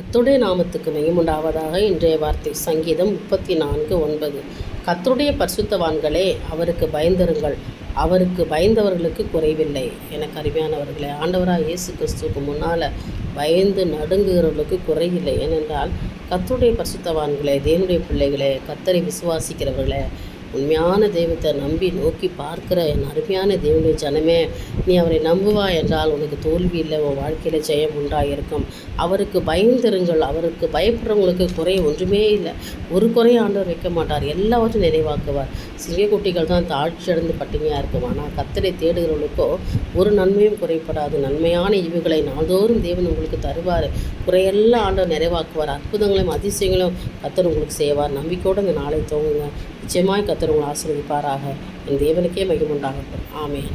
கத்துடைய நாமத்துக்கு மெய்முண்டாவதாக இன்றைய வார்த்தை சங்கீதம் முப்பத்தி நான்கு ஒன்பது. கத்துடைய பரிசுத்தவான்களே அவருக்கு பயந்திருங்கள். அவருக்கு பயந்தவர்களுக்கு குறைவில்லை. எனக்கு அருமையானவர்களே ஆண்டவராக இயேசு கிறிஸ்துவுக்கு முன்னால் பயந்து நடுங்குகிறவர்களுக்கு குறையில்லை. ஏனென்றால் கத்துடைய பரிசுத்தவான்களே தேவனுடைய பிள்ளைகளே கத்தரை விசுவாசிக்கிறவர்களே உண்மையான தெய்வத்தை நம்பி நோக்கி பார்க்கிற என் அருமையான தெய்வனுடைய ஜனமே நீ அவரை நம்புவா என்றால் உனக்கு தோல்வி இல்லை உன் வாழ்க்கையில் ஜெயம் உண்டாயிருக்கும். அவருக்கு பயந்திருங்கள் அவருக்கு பயப்படுறவங்களுக்கு குறை ஒன்றுமே இல்லை. ஒரு குறை ஆண்டவர் வைக்க மாட்டார் எல்லாவற்றையும் நிறைவாக்குவார் குட்டிகள் தான் தாழ்ச்சி அடைந்து பட்டினியாக இருக்கும். ஆனால் கத்தரை தேடுகிறவங்களுக்கோ ஒரு நன்மையும் குறைப்படாது நன்மையான இவுகளை நாள்தோறும் தேவன் உங்களுக்கு தருவார். குறையெல்லாம் ஆண்டவர் நிறைவாக்குவார். அற்புதங்களையும் அதிசயங்களும் கத்தர் உங்களுக்கு செய்வார். நம்பிக்கையோடு இந்த நாளை தோங்குங்க நிச்சயமாய் கத்தர் உங்களை ஆசீர்வதிப்பாராக. என் தேவனுக்கே மகிமுண்டாகட்டும் ஆமேன்.